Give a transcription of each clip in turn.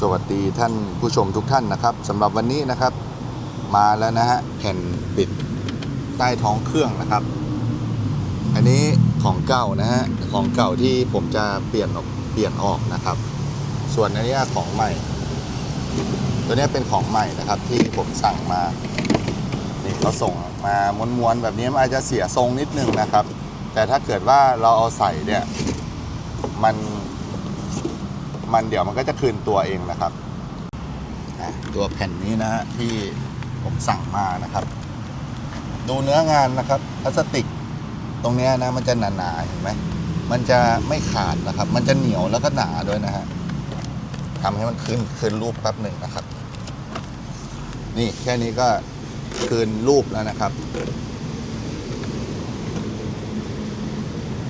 สวัสดีท่านผู้ชมทุกท่านนะครับสำหรับวันนี้นะครับ มาแล้วนะฮะแผ่นปิดใต้ท้องเครื่องนะครับ อันนี้ของเก่านะฮะของเก่าที่ผมจะเปลี่ยนออกเปลี่ยนออกนะครับ ส่วนอันนี้ของใหม่ ตัวนี้เป็นของใหม่นะครับที่ผมสั่งมานี่เขาส่งมาม้วนๆแบบนี้มันอาจจะเสียทรงนิดนึงนะครับ แต่ถ้าเกิดว่าเราเอาใส่เนี่ยมัน มันเดี๋ยวมันก็จะคืนตัวเองนะครับ ตัวแผ่นนี้นะฮะที่ผมสั่งมานะครับ ดูเนื้องานนะครับพลาสติกตรงนี้นะมันจะหนาๆเห็นไหมมันจะไม่ขาดนะครับ มันจะเหนียวแล้วก็หนาด้วยนะฮะทำให้มันคืนคืนรูปแป๊บหนึ่งนะครับ นี่แค่นี้ก็คืนรูปแล้วนะครับ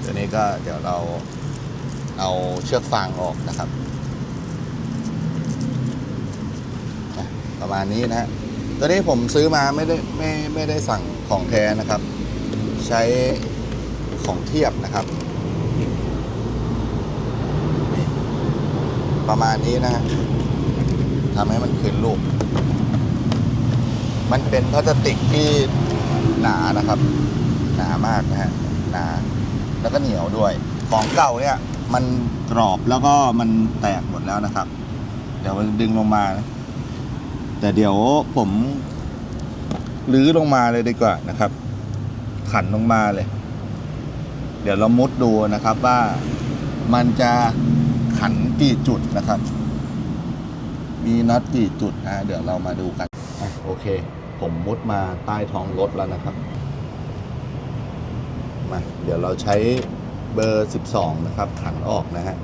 ตัวนี้ก็เดี๋ยวเราเอาเชือกฟางออกนะครับนะ ประมาณนี้นะฮะตัวนี้ผมซื้อมาไม่ได้ไม่ไม่ได้สั่งของแท้นะครับ ใช้ของเทียบนะครับประมาณนี้นะฮะทำให้มันคืนรูป มันเป็นพลาสติกที่หนานะครับ หนามากนะฮะหนาแล้วก็เหนียวด้วย ของเก่าเนี่ย มันกรอบแล้วก็มันแตกหมดแล้วนะครับ เดี๋ยวมันดึงลงมานะ แต่เดี๋ยวผมลื้อลงมาเลยดีกว่านะครับ ขันลงมาเลย เดี๋ยวเรามุดดูนะครับว่ามันจะขันกี่จุดนะครับ มีน็อตกี่จุดนะเดี๋ยวเรามาดูกันอะโอเค ผมมุดมาใต้ท้องรถแล้วนะครับมาเดี๋ยวเราใช้เบอร์ 12 นะครับ ขันออกนะฮะ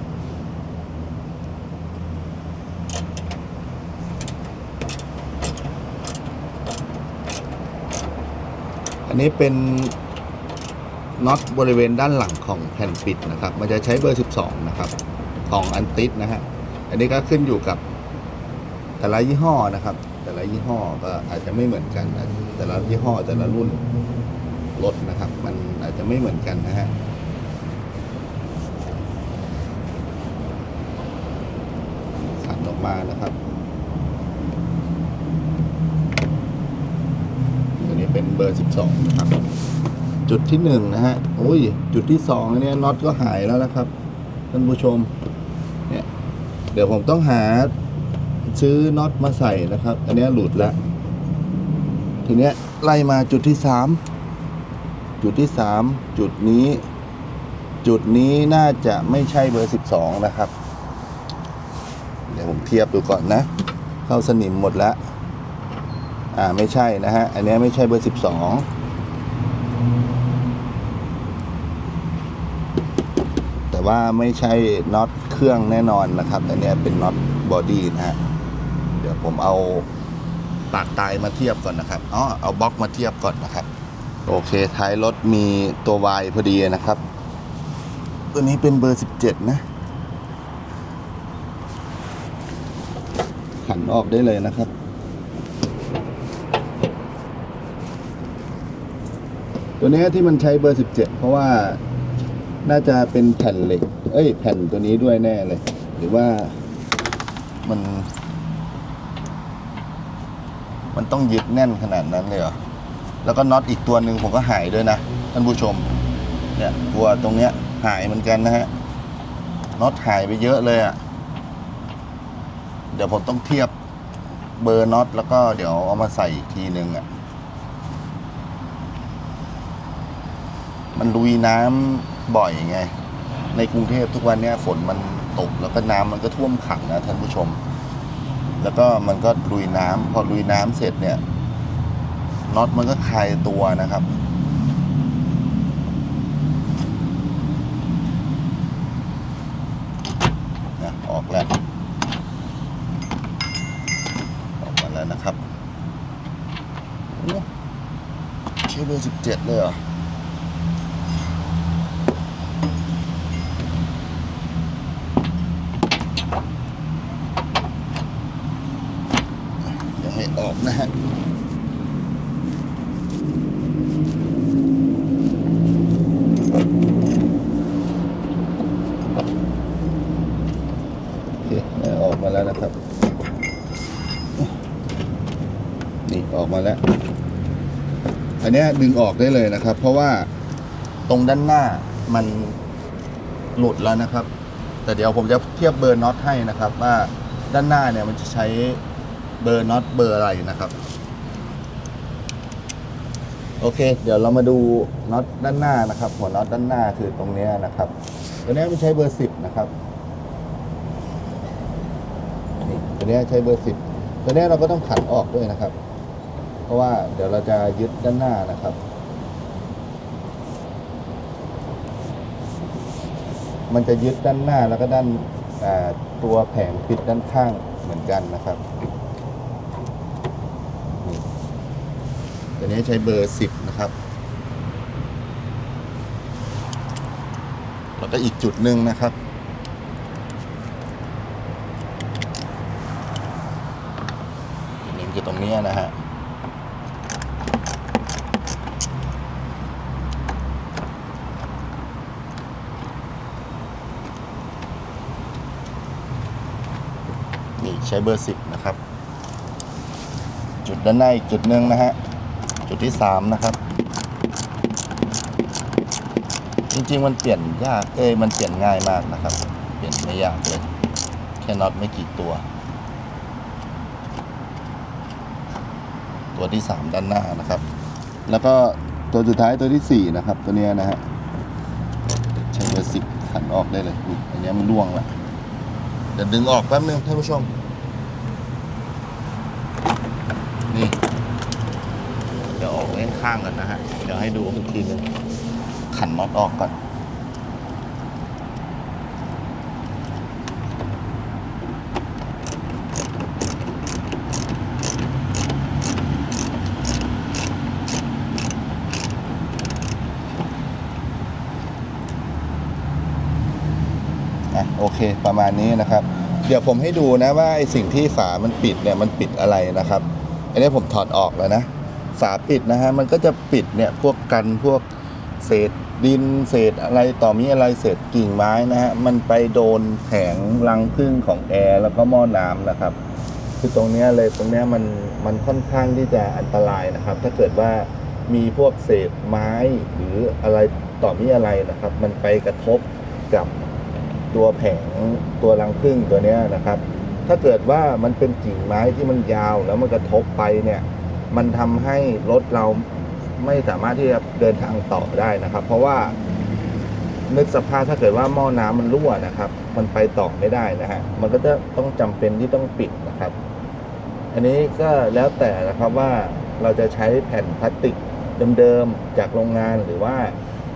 อันนี้เป็นน็อตบริเวณด้านหลังของแผ่นปิดนะครับ มันจะใช้เบอร์ 12 นะครับ ของอันติสนะฮะ อันนี้ก็ขึ้นอยู่กับแต่ละยี่ห้อนะครับ แต่ละยี่ห้อก็อาจจะไม่เหมือนกันนะแต่ละยี่ห้อแต่ละรุ่นรถนะครับ มันอาจจะไม่เหมือนกันนะฮะขันออกมานะครับตัวนี้เป็นเบอร์ 12 นะครับ จุดที่ 1 นะฮะโอ้ย จุดที่2อันเนี้ยน็อตก็หายแล้วนะครับท่านผู้ชม เนี่ย เดี๋ยวผมต้องหาซื้อน็อตมาใส่นะครับ อันนี้หลุดแล้ว ทีเนี้ยไล่มาจุดที่ 3 จุดที่ 3 จุดนี้ จุดนี้น่าจะไม่ใช่เบอร์ 12 นะครับ เดี๋ยวผมเทียบดูก่อนนะ เข้าสนิมหมดแล้ว อ่าไม่ใช่นะฮะ อันเนี้ยไม่ใช่เบอร์12แต่ว่าไม่ใช่น็อตเครื่องแน่นอนนะครับอันเนี้ยเป็นน็อตบอดี้นะฮะ เดี๋ยวผมเอาปากตายมาเทียบก่อนนะครับอ๋อเอาบล็อกมาเทียบก่อนนะครับ โอเคท้ายรถมีตัว Y พอดีนะครับ ตัวนี้เป็นเบอร์17นะขันออกได้เลยนะครับ ตัวนี้ที่มันใช้เบอร์ 17 เพราะว่าน่าจะเป็นแผ่นเหล็ก เอ้ย แผ่นตัวนี้ด้วยแน่เลย หรือว่ามัน มันต้องยึดแน่นขนาดนั้นเลยเหรอ แล้วก็น็อตอีกตัวหนึ่งผมก็หายด้วยนะ ท่านผู้ชม เนี่ยตัวตรงเนี้ยหายเหมือนกันนะฮะ น็อตหายไปเยอะเลยอะ่ะ เดี๋ยวผมต้องเทียบเบอร์น็อตแล้วก็เดี๋ยวเอามาใส่อีกทีหนึ่งอะ่ะ มันลุยน้ำบ่อยไง ในกรุงเทพทุกวันเนี้ยฝนมันตกแล้วก็น้ำมันก็ท่วมขังนะท่านผู้ชม แล้วก็มันก็ลุยน้ำพอลุยน้ำเสร็จเนี่ยน็อตมันก็คลายตัวนะครับนะออกแล้วออกมาแล้วนะครับโอ้ใช้เบอร์สิบเจ็ดเลยเหรอ ยังไม่ออกนะฮะ โอเคได้ออกมาแล้ว แล้วนะครับ นี่ออกมาแล้ว อั นนี้ดึงออกได้เลยนะครับ เพราะว่าตรงด้านหน้ามันหลุดแล้วนะครับ แต่เดี๋ยวผมจะเทียบเบอร์น็อตให้นะครับ ว่าด้านหน้าเนี่ยมันจะใช้เบอร์น็อตเบอร์อะไรนะครับโอเค เดี๋ยวเรามาดูน็อตด้านหน้านะครับ หัวน็อตด้านหน้าคือตรงนี้นะครับตัวนี้ยมันใช้เบอร์สิบนะครับตัวนี้ใช้เบอร์สิบตัวนี้เราก็ต้องขันออกด้วยนะครับ ราะว่าเดี๋ยวเราจะยึดด้านหน้านะครับ มันจะยึดด้านหน้าแล้วก็ด้านตัวแผงปิดด้านข้างเหมือนกันนะครับตัวนี้ใช้เบอร์สิบนะครับ แล้วก็อีกจุดหนึ่งนะครับจุดหนึ่งคือตรงนี้นะฮะ นี่ ใช้เบอร์สิบนะครับ จุดด้านหน้าอีกจุดหนึ่งนะฮะ จุดที่สามนะครับ จริงๆมันเปลี่ยนยากเอ้ยมันเปลี่ยนง่ายมากนะครับ เปลี่ยนไม่ยากเลยแค่น็อตไม่กี่ตัว ตัวที่สามด้านหน้านะครับ แล้วก็ตัวสุดท้ายตัวที่สี่นะครับ ตัวเนี้ยนะฮะใช้เบอร์สิบขันออกได้เลยอันนี้มันร่วงละเดี๋ยวดึงออกแป๊บนึงท่านผู้ชม นี่ เดี๋ยวออกเล่น ข้างกันนะฮะ เดี๋ยวให้ดูอีกทีนึงขันน็อตออกก่อนอะโอเคประมาณนี้นะครับ เดี๋ยวผมให้ดูนะว่าไอสิ่งที่ฝามันปิดเนี่ยมันปิดอะไรนะครับ อันนี้ผมถอดออกแล้วนะ ฝาปิดนะฮะมันก็จะปิดเนี่ยพวกกันพวกเศษดินเศษอะไรต่อมีอะไรเศษกิ่งไม้นะฮะมันไปโดนแผงรังพึ่งของแอร์แล้วก็หม้อน้ำนะครับ คือตรงเนี้ยเลยตรงเนี้ยมันมันค่อนข้างที่จะอันตรายนะครับ ถ้าเกิดว่ามีพวกเศษไม้หรืออะไรต่อมีอะไรนะครับ มันไปกระทบกับตัวแผงตัวรังผึ้งตัวเนี้ยนะครับ ถ้าเกิดว่ามันเป็นกิ่งไม้ที่มันยาวแล้วมันกระทบไปเนี่ย มันทำให้รถเราไม่สามารถที่จะเดินทางต่อได้นะครับ เพราะว่านึกสภาพถ้าเกิดว่าหม้อน้ำมันรั่วนะครับ มันไปต่อไม่ได้นะฮะมันก็จะต้องจำเป็นที่ต้องปิดนะครับ อันนี้ก็แล้วแต่นะครับว่าเราจะใช้แผ่นพลาสติกเดิมๆจากโรงงานหรือว่า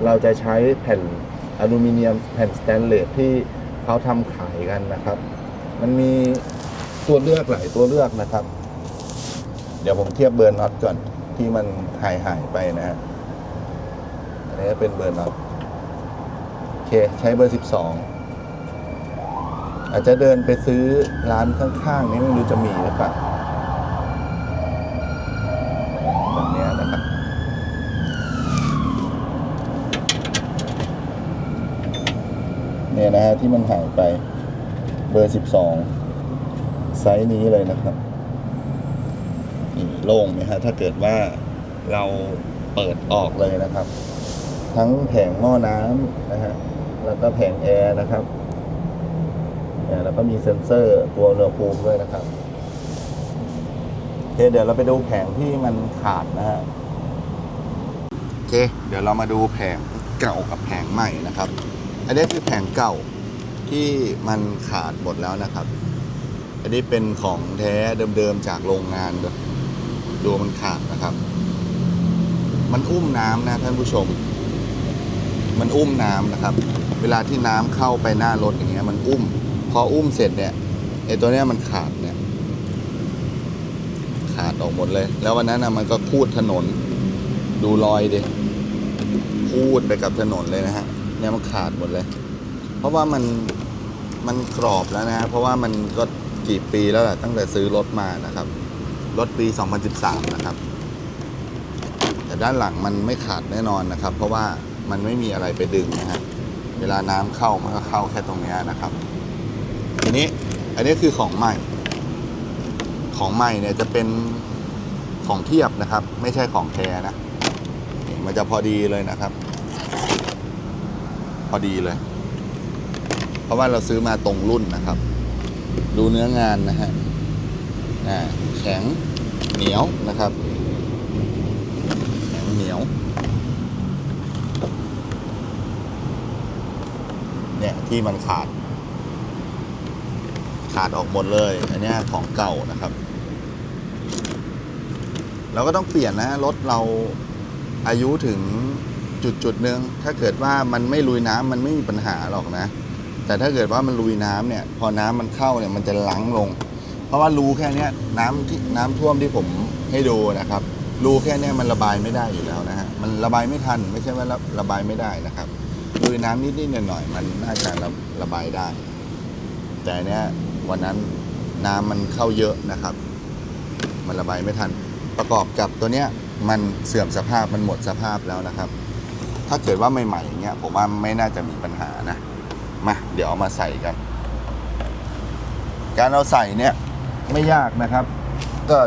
เราจะใช้แผ่นอลูมิเนียมแผ่นสแตนเลสที่เขาทำขายกันนะครับ มันมีตัวเลือกหลายตัวเลือกนะครับ เดี๋ยวผมเทียบเบอร์น็อตก่อนที่มันหายหายไปนะฮะอันนี้เป็นเบอร์น็อตโอเคใช้เบอร์ 12 อาจจะเดินไปซื้อร้านข้างๆ นี้ไม่รู้จะมีหรือเปล่าแบบเนี้ยนะครับเนี่ยนะฮะที่มันหายไปเบอร์ 12 ไซส์นี้เลยนะครับ โล่งไหมฮะถ้าเกิดว่าเราเปิดออกเลยนะครับ ทั้งแผงหม้อน้ำนะฮะแล้วก็แผงแอร์นะครับแล้วก็มีเซ็นเซอร์ตัวอุณหภูมิด้วยนะครับโอเคเดี๋ยวเราไปดูแผงที่มันขาดนะฮะโอเค เดี๋ยวเรามาดูแผงเก่ากับแผงใหม่นะครับ อันนี้คือแผงเก่าที่มันขาดหมดแล้วนะครับ อันนี้เป็นของแท้เดิมๆจากโรงงาน ดูมันขาดนะครับ มันอุ้มน้ำนะท่านผู้ชม มันอุ้มน้ำนะครับ เวลาที่น้ำเข้าไปหน้ารถอย่างเงี้ย มันอุ้ม พออุ้มเสร็จเนี่ยไอตัวเนี้ยมันขาดเนี่ยขาดออกหมดเลย แล้ววันนั้นนะมันก็คูดถนน ดูรอยดิคูดไปกับถนนเลยนะฮะ เนี่ยมันขาดหมดเลย เพราะว่ามันมันกรอบแล้วนะ เพราะว่ามันก็กี่ปีแล้วแหละตั้งแต่ซื้อรถมานะครับ รถปี 2013 นะครับ แต่ด้านหลังมันไม่ขาดแน่นอนนะครับ เพราะว่ามันไม่มีอะไรไปดึงนะฮะ เวลาน้ำเข้ามันก็เข้าแค่ตรงเนี้ยนะครับ ทีนี้อันนี้คือของใหม่ ของใหม่เนี่ยจะเป็นของเทียบนะครับ ไม่ใช่ของแท้นะมันจะพอดีเลยนะครับ พอดีเลย เพราะว่าเราซื้อมาตรงรุ่นนะครับ ดูเนื้องานนะฮะ อ่าแข็งเหนียวนะครับ แข็งเหนียวเนี่ยที่มันขาด ขาดออกหมดเลย อันนี้ของเก่านะครับ เราก็ต้องเปลี่ยนนะรถเราอายุถึงจุดจุดหนึ่งถ้าเกิดว่ามันไม่ลุยน้ำมันไม่มีปัญหาหรอกนะ แต่ถ้าเกิดว่ามันลุยน้ำเนี่ย พอน้ำมันเข้าเนี่ยมันจะลังลง เพราะว่ารูแค่เนี้ยน้ำที่น้ำท่วมที่ผมให้ดูนะครับรูแค่เนี้ยมันระบายไม่ได้อยู่แล้วนะฮะมันระบายไม่ทันไม่ใช่ว่าระระบายไม่ได้นะครับลุยน้ำนิดๆหน่อยๆมันน่าจะระระบายได้ แต่เนี้ยวันนั้นน้ำมันเข้าเยอะนะครับ มันระบายไม่ทัน ประกอบกับตัวเนี้ยมันเสื่อมสภาพมันหมดสภาพแล้วนะครับ ถ้าเกิดว่าใหม่ๆอย่างเงี้ยผมว่าไม่น่าจะมีปัญหานะมาเดี๋ยวเอามาใส่กัน การเอาใส่เนี่ย ไม่ยากนะครับ ก็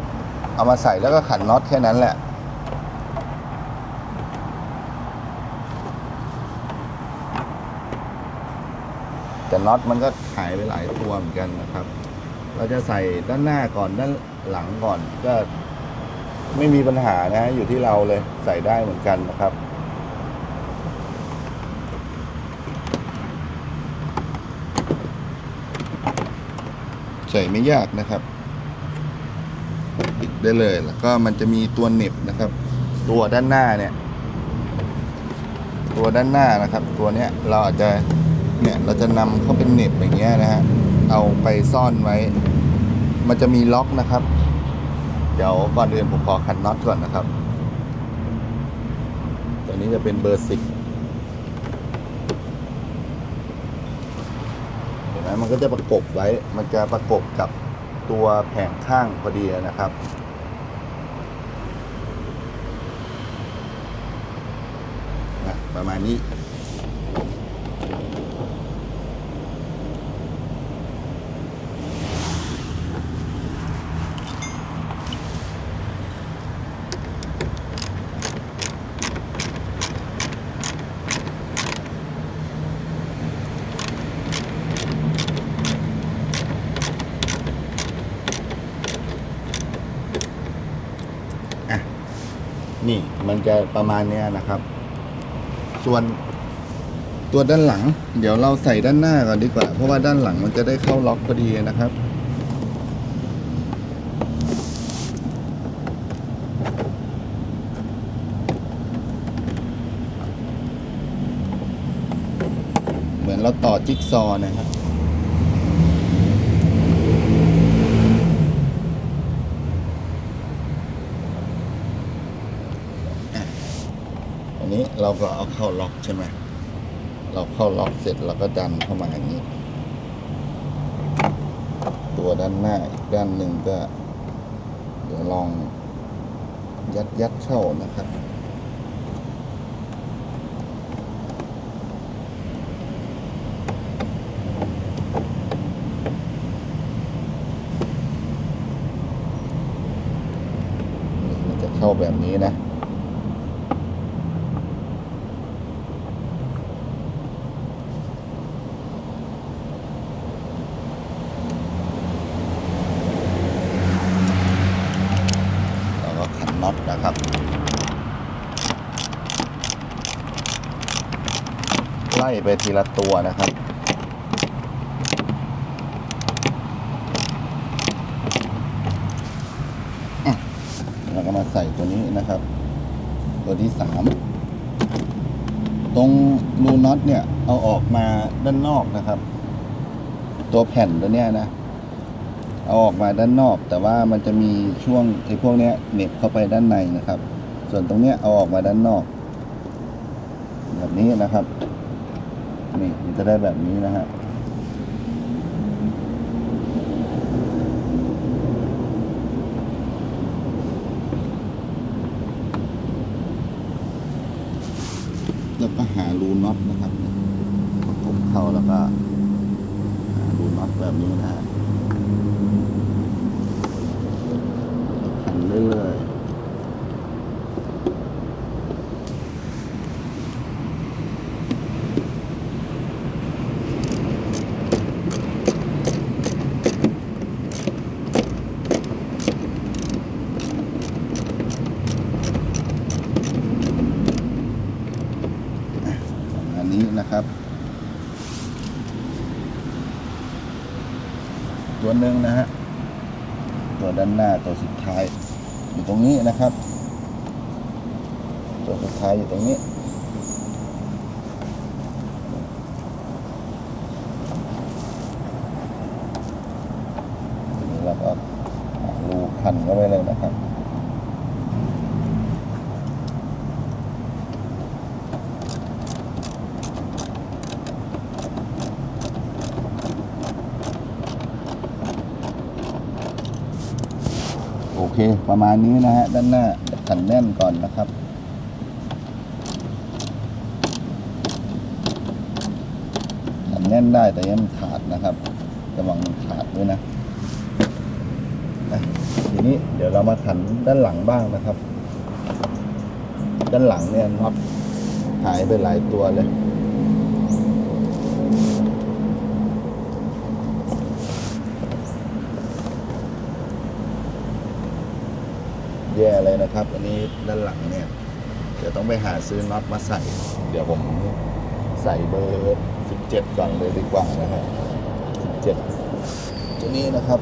เอามาใส่แล้วก็ขันน็อตแค่นั้นแหละ แต่น็อตมันก็หายไปหลายตัวเหมือนกันนะครับ เราจะใส่ด้านหน้าก่อนด้านหลังก่อนก็ไม่มีปัญหานะ อยู่ที่เราเลยใส่ได้เหมือนกันนะครับ ใส่ไม่ยากนะครับปิดได้เลยแล้วก็มันจะมีตัวเหน็บนะครับ ตัวด้านหน้าเนี่ย ตัวด้านหน้านะครับ ตัวเนี้ยเราอาจจะเนี่ยเราจะนำเข้าเป็นเหน็บอย่างเงี้ยนะฮะเอาไปซ่อนไว้ มันจะมีล็อกนะครับ เดี๋ยวก่อนอื่นผมขอขันน็อตก่อนนะครับ ตัวนี้จะเป็นเบอร์สิบเห็นไห มันก็จะประกบไว้ มันจะประกบกับตัวแผงข้างพอดีนะครับ ประมาณนี้ นี่มันจะประมาณเนี้ยนะครับ ส่วนตัวด้านหลัง เดี๋ยวเราใส่ด้านหน้าก่อนดีกว่า เพราะว่าด้านหลังมันจะได้เข้าล็อกพอดีนะครับ เหมือนเราต่อจิ๊กซอว์นะครับ อันนี้ เราก็เอาเข้าล็อกใช่ไหมเราเข้าล็อกเสร็จเราก็ดันเข้ามาอย่างนี้ ตัวด้านหน้าอีกด้านหนึ่งก็ เดี๋ยวลองยัดยัดเข้านะครับมันจะเข้าแบบนี้นะ แล้วก็ขันน็อตนะครับ ไปทีละตัวนะครับอะแล้วก็มาใส่ตัวนี้นะครับ ตัวที่สามตรงรูน็อตเนี่ย เอาออกมาด้านนอกนะครับ ตัวแผ่นตัวเนี้ยนะเอาออกมาด้านนอก แต่ว่ามันจะมีช่วงไอ้พวกเนี้ยเหน็บเข้าไปด้านในนะครับ ส่วนตรงเนี้ยเอาออกมาด้านนอก แบบนี้นะครับ นี่มันจะได้แบบนี้นะฮะแล้วก็หารูน็อตนะครับประกบเข้าแล้วก็หารูน็อตแบบนี้นะฮะ หนึ่งนะฮะตัวด้านหน้าตัวสุดท้าย อยู่ตรงนี้นะครับ ตัวสุดท้ายอยู่ตรงนี้นี้เราก็รูขันเข้าไปเลยนะครับ โอ เคประมาณนี้นะฮะด้านหน้าขันแน่นก่อนนะครับขันแน่นได้แต่ยังมันขาดนะครับระวังขาดด้วยนะนะทีนี้เดี๋ยวเรามาขันด้านหลังบ้างนะครับ ด้านหลังเนี่ยน็อตหายไปหลายตัวเลย แย่เลยนะครับ อันนี้ด้านหลังเนี่ย เดี๋ยวต้องไปหาซื้อน็อตมาใส่ เดี๋ยวผมใส่เบอร์ 17 ก่อนเลยดีกว่านะฮะ17 ตัวนี้นะครับ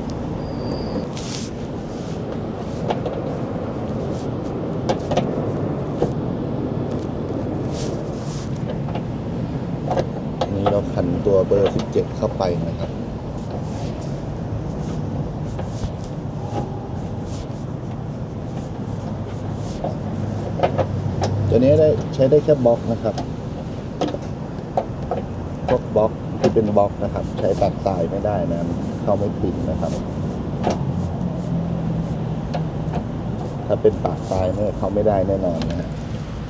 อันนี้เราขันตัวเบอร์ 17 เข้าไปนะครับ ตัวนี้ ได้ใช้ได้แค่บล็อกนะครับพวกบล็อกที่เป็นบล็อกนะครับ ใช้ตัดสายไม่ได้นะเข้าไม่ติดนะครับ ถ้าเป็นปากตายเนี่ยเขาไม่ได้แน่นอนนะฮะ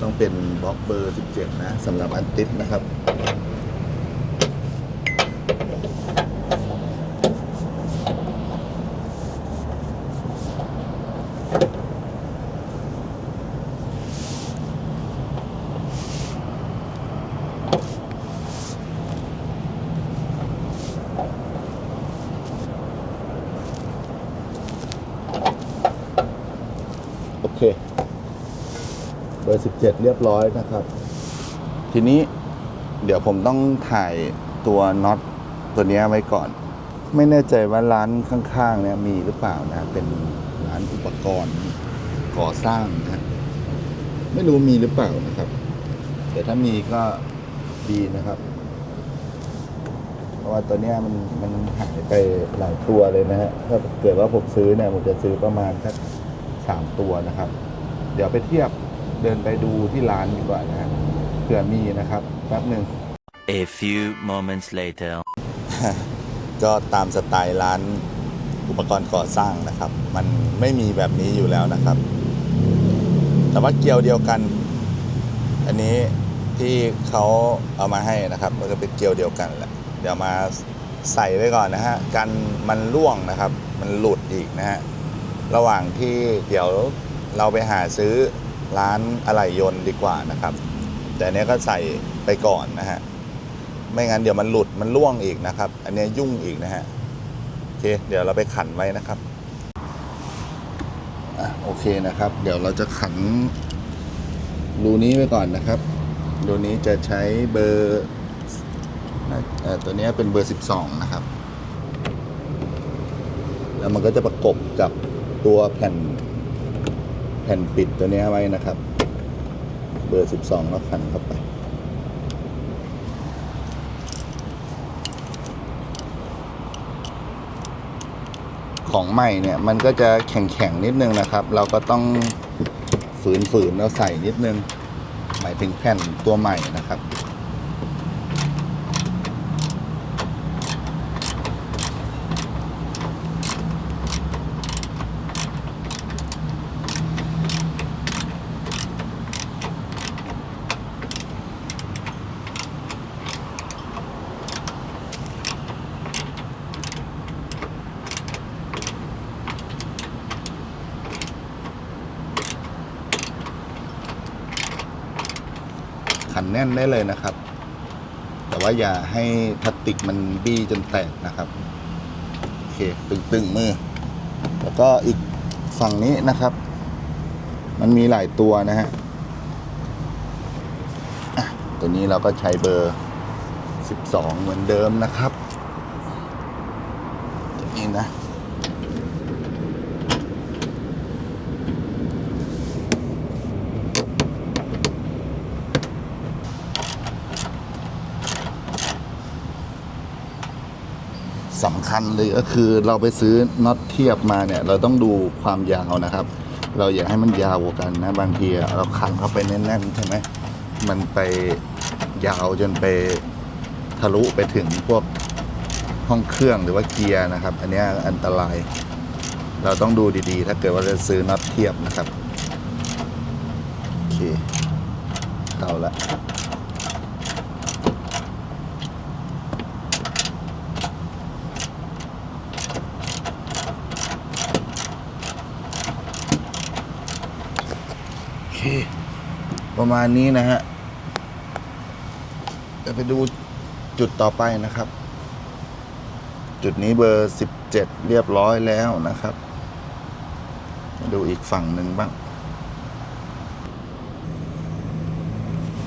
ต้องเป็นบล็อกเบอร์17นะสำหรับอันติดนะครับ ร์17เรียบร้อยนะครับ ทีนี้เดี๋ยวผมต้องถ่ายตัวน็อตตัวนี้ไว้ก่อน ไม่แน่ใจว่าร้านข้างๆเนี่ยมีหรือเปล่านะ เป็นร้านอุปกรณ์ก่อสร้างนะไม่รู้มีหรือเปล่านะครับ แต่ถ้ามีก็ดีนะครับ เพราะว่าตัวเนี้ยมันมันหายไปหลายตัวเลยนะฮะถ้าเกิดว่าผมซื้อเนี่ยผมจะซื้อประมาณสักสามตัวนะครับ เดี๋ยวไปเทียบ เดินไปดูที่ร้านดีกว่านะฮะเผื่อมีนะครับแป๊บหนึ่ง A few moments later. ก็ตามสไตล์ร้านอุปกรณ์ก่อสร้างนะครับ มันไม่มีแบบนี้อยู่แล้วนะครับ แต่ว่าเกลียวเดียวกัน อันนี้ที่เขาเอามาให้นะครับมันก็เป็นเกลียวเดียวกันแหละเดี๋ยวมาใส่ไว้ก่อนนะฮะกันมันร่วงนะครับ มันหลุดอีกนะฮะระหว่างที่เดี๋ยวเราไปหาซื้อ ร้านอะไหล่ยนต์ดีกว่านะครับ แต่อันเนี้ยก็ใส่ไปก่อนนะฮะ ไม่งั้นเดี๋ยวมันหลุดมันล่วงอีกนะครับ อันเนี้ยยุ่งอีกนะฮะโอเค เดี๋ยวเราไปขันไว้นะครับอะโอเคนะครับ เดี๋ยวเราจะขันรูนี้ไว้ก่อนนะครับรูนี้จะใช้เบอร์ตัวเนี้ยเป็นเบอร์ 12 นะครับ แล้วมันก็จะประกบกับตัวแผ่น แผ่นปิดตัวนี้ไว้นะครับ เบอร์ 12 แล้วขันเข้าไป ของใหม่เนี่ยมันก็จะแข็งๆนิดนึงนะครับ เราก็ต้องฝืนๆแล้วใส่นิดนึง หมายถึงแผ่นตัวใหม่นะครับ ได้เลยนะครับ แต่ว่าอย่าให้พลาสติกมันบี้จนแตกนะครับ โอเค ตึงๆมือ แล้วก็อีกฝั่งนี้นะครับ มันมีหลายตัวนะฮะตัวนี้เราก็ใช้เบอร์ 12 เหมือนเดิมนะครับตัวนี้นะ สำคัญเลยก็คือเราไปซื้อน็อตเทียบมาเนี่ย เราต้องดูความยาวนะครับ เราอยากให้มันยาวกว่ากันนะ บางทีเราขันเข้าไปแน่นๆใช่ไหมมันไปยาวจนไปทะลุไปถึงพวกห้องเครื่องหรือว่าเกียร์นะครับ อันนี้อันตราย เราต้องดูดีๆ ถ้าเกิดว่าจะซื้อน็อตเทียบนะครับ โอเคเข้าละ ประมาณนี้นะฮะจะไปดูจุดต่อไปนะครับ จุดนี้เบอร์ 17 เรียบร้อยแล้วนะครับ มาดูอีกฝั่งหนึ่งบ้าง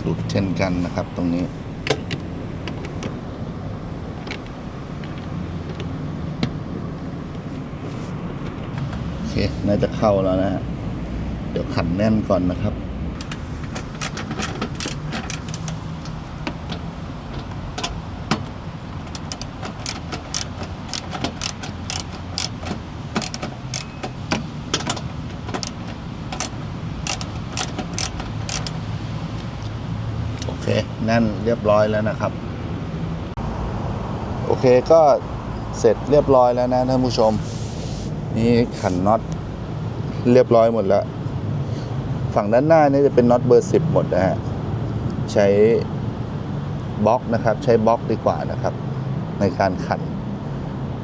หลุดเช่นกันนะครับตรงนี้เคน่าจะเข้าแล้วนะฮะ เดี๋ยวขันแน่นก่อนนะครับ น่นเรียบร้อยแล้วนะครับ โอเคก็เสร็จเรียบร้อยแล้วนะท่านผู้ชม นี่ขันน็อตเรียบร้อยหมดแล้ว ฝั่งด้านหน้านี่จะเป็นน็อตเบอร์สิบหมดนะฮะ ใช้บล็อกนะครับ ใช้บล็อกดีกว่านะครับ ในการขัน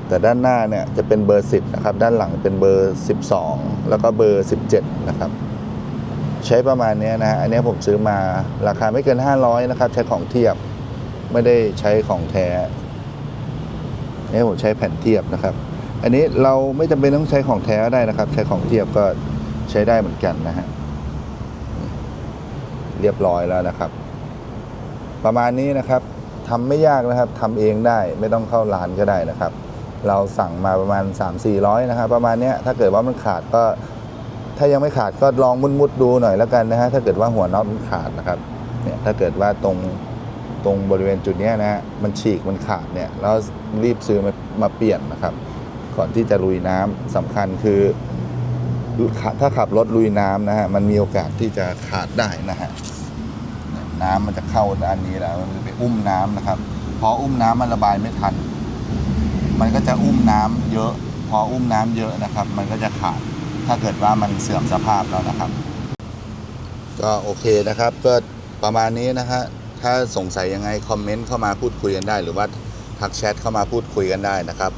แต่ด้านหน้าเนี่ยจะเป็นเบอร์สิบนะครับ ด้านหลังเป็นเบอร์สิบสองแล้วก็เบอร์สิบเจ็ดนะครับ ใช้ประมาณนี้นะฮะอันนี้ผมซื้อมาราคาไม่เกินห้าร้อยนะครับ ใช้ของเทียบไม่ได้ใช้ของแท้นี่ผมใช้แผ่นเทียบนะครับ อันนี้เราไม่จำเป็นต้องใช้ของแท้ได้นะครับ ใช้ของเทียบก็ใช้ได้เหมือนกันนะฮะเรียบร้อยแล้วนะครับ ประมาณนี้นะครับทำไม่ยากนะครับทำเองได้ไม่ต้องเข้าร้านก็ได้นะครับ เราสั่งมาประมาณ 3 4 0 0นะครับประมาณนี้ถ้าเกิดว่ามันขาดก็ ถ้ายังไม่ขาดก็ลองมุดๆดูหน่อยแล้วกันนะฮะถ้าเกิดว่าหัวน็อตมันขาดนะครับเนี่ยถ้าเกิดว่าตรงตรงบริเวณจุดนี้นะฮะมันฉีกมันขาดเนี่ยแล้วรีบซื้อมามาเปลี่ยนนะครับ ก่อนที่จะลุยน้ำสำคัญคือ ถ้าขับรถลุยน้ำนะฮะมันมีโอกาสที่จะขาดได้นะฮะน้ำมันจะเข้าด้านนี้แล้วมันไปอุ้มน้ำนะครับพออุ้มน้ำมันระบายไม่ทัน มันก็จะอุ้มน้ำเยอะ พออุ้มน้ำเยอะนะครับ มันก็จะขาด ถ้าเกิดว่ามันเสื่อมสภาพแล้วนะครับ ก็โอเคนะครับ ก็ประมาณนี้นะฮะถ้าสงสัยยังไงคอมเมนต์เข้ามาพูดคุยกันได้ หรือว่าทักแชทเข้ามาพูดคุยกันได้นะครับ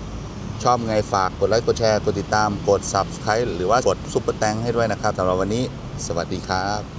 ชอบไงฝากกดไลค์กดแชร์กดติดตามกด Subscribe หรือว่ากดซุปเปอร์แตงให้ด้วยนะครับสำหรับวันนี้ สวัสดีครับ